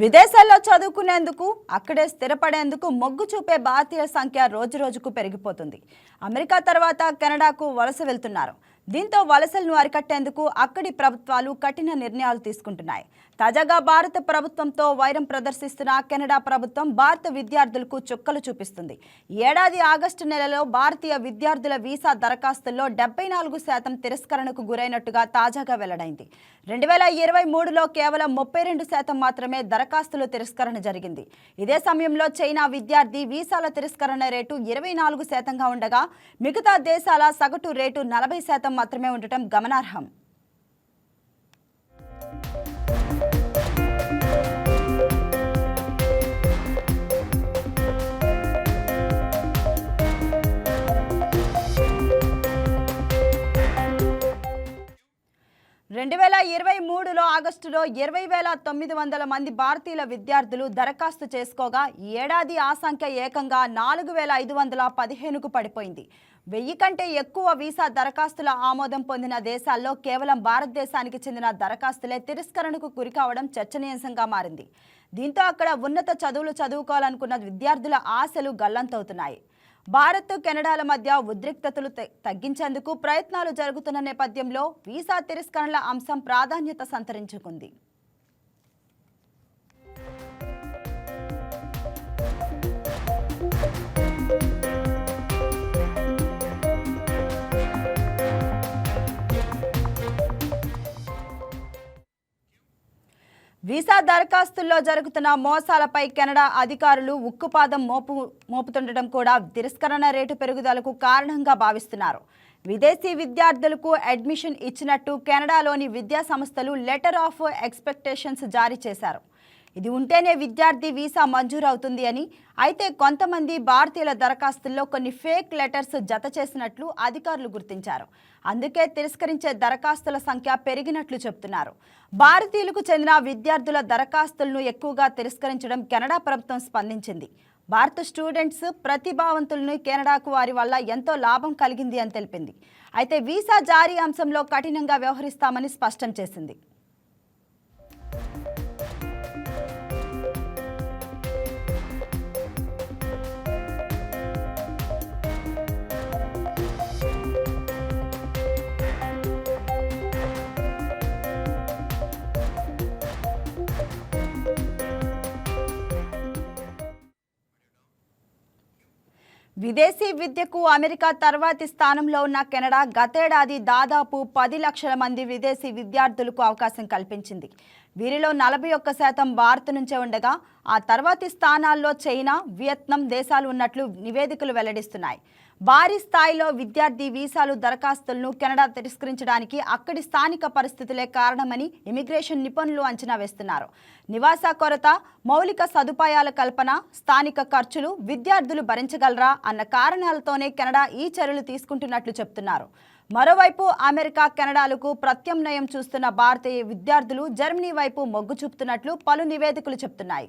విదేశాల్లో చదువుకునేందుకు అక్కడే స్థిరపడేందుకు మొగ్గు చూపే భారతీయుల సంఖ్య రోజురోజుకు పెరిగిపోతుంది. అమెరికా తర్వాత కెనడాకు వలస వెళ్తున్నారు. దీంతో వలసలను అరికట్టేందుకు అక్కడి ప్రభుత్వాలు కఠిన నిర్ణయాలు తీసుకుంటున్నాయి. తాజాగా భారత ప్రభుత్వంతో వైరం ప్రదర్శిస్తున్న కెనడా ప్రభుత్వం భారత విద్యార్థులకు చుక్కలు చూపిస్తుంది. ఏడాది ఆగస్టు నెలలో భారతీయ విద్యార్థుల వీసా దరఖాస్తుల్లో డెబ్బై నాలుగు శాతం తిరస్కరణకు గురైనట్టుగా తాజాగా వెల్లడైంది. రెండు వేల ఇరవై మూడులో కేవలం ముప్పై రెండు శాతం మాత్రమే దరఖాస్తుల తిరస్కరణ జరిగింది. ఇదే సమయంలో చైనా విద్యార్థి వీసాల తిరస్కరణ రేటు ఇరవై నాలుగు శాతంగా ఉండగా మిగతా దేశాల సగటు రేటు నలభై శాతం మాత్రమే ఉండటం గమనార్హం. రెండు వేల ఇరవై మూడులో ఆగస్టులో ఇరవై వేల తొమ్మిది వందల మంది భారతీయుల విద్యార్థులు దరఖాస్తు చేసుకోగా ఏడాది ఆ సంఖ్య ఏకంగా నాలుగు వేల ఐదు వందల పదిహేనుకు పడిపోయింది. వెయ్యి కంటే ఎక్కువ వీసా దరఖాస్తుల ఆమోదం పొందిన దేశాల్లో కేవలం భారతదేశానికి చెందిన దరఖాస్తులే తిరస్కరణకు గురికావడం చర్చనీయాంశంగా మారింది. దీంతో అక్కడ ఉన్నత చదువులు చదువుకోవాలనుకున్న విద్యార్థుల ఆశలు గల్లంతవుతున్నాయి. భారత్ కెనడాల మధ్య ఉద్రిక్తతలు తగ్గించేందుకు ప్రయత్నాలు జరుగుతున్న నేపథ్యంలో వీసా తిరస్కరణల అంశం ప్రాధాన్యత సంతరించుకుంది. వీసా దరఖాస్తుల్లో జరుగుతున్న మోసాలపై కెనడా అధికారులు ఉక్కుపాదం మోపు మోపుతుండటం కూడా తిరస్కరణ రేటు పెరుగుదలకు కారణంగా భావిస్తున్నారు. విదేశీ విద్యార్థులకు అడ్మిషన్ ఇచ్చినట్టు కెనడాలోని విద్యా సంస్థలు లెటర్ ఆఫ్ ఎక్స్పెక్టేషన్స్ జారీ చేశారు. ఇది ఉంటేనే విద్యార్థి వీసా మంజూరు అవుతుంది అని. అయితే కొంతమంది భారతీయుల దరఖాస్తుల్లో కొన్ని ఫేక్ లెటర్స్ జత చేసినట్లు అధికారులు గుర్తించారు. అందుకే తిరస్కరించే దరఖాస్తుల సంఖ్య పెరిగినట్లు చెబుతున్నారు. భారతీయులకు చెందిన విద్యార్థుల దరఖాస్తులను ఎక్కువగా తిరస్కరించడం కెనడా ప్రభుత్వం స్పందించింది. భారత స్టూడెంట్స్ ప్రతిభావంతులను కెనడాకు వారి వల్ల ఎంతో లాభం కలిగింది అని తెలిపింది. అయితే వీసా జారీ అంశంలో కఠినంగా వ్యవహరిస్తామని స్పష్టం చేసింది. విదేశీ విద్యకు అమెరికా తర్వాతి స్థానంలో ఉన్న కెనడా గతేడాది దాదాపు పది లక్షల మంది విదేశీ విద్యార్థులకు అవకాశం కల్పించింది. వీరిలో నలభై ఒక్క శాతం భారత్ నుంచే ఉండగా ఆ తర్వాతి స్థానాల్లో చైనా వియత్నాం దేశాలు ఉన్నట్లు నివేదికలు వెల్లడిస్తున్నాయి. భారీ స్థాయిలో విద్యార్థి వీసాలు దరఖాస్తులను కెనడా తిరస్కరించడానికి అక్కడి స్థానిక పరిస్థితులే కారణమని ఇమిగ్రేషన్ నిపుణులు అంచనా వేస్తున్నారు. నివాస కొరత మౌలిక సదుపాయాల కల్పన స్థానిక ఖర్చులు విద్యార్థులు భరించగలరా అన్న కారణాలతోనే కెనడా ఈ చర్యలు తీసుకుంటున్నట్లు చెప్తున్నారు. మరోవైపు అమెరికా కెనడాలకు ప్రత్యామ్నాయం చూస్తున్న భారతీయ విద్యార్థులు జర్మనీ వైపు మొగ్గు చూపుతున్నట్లు పలు నివేదికలు చెప్తున్నాయి.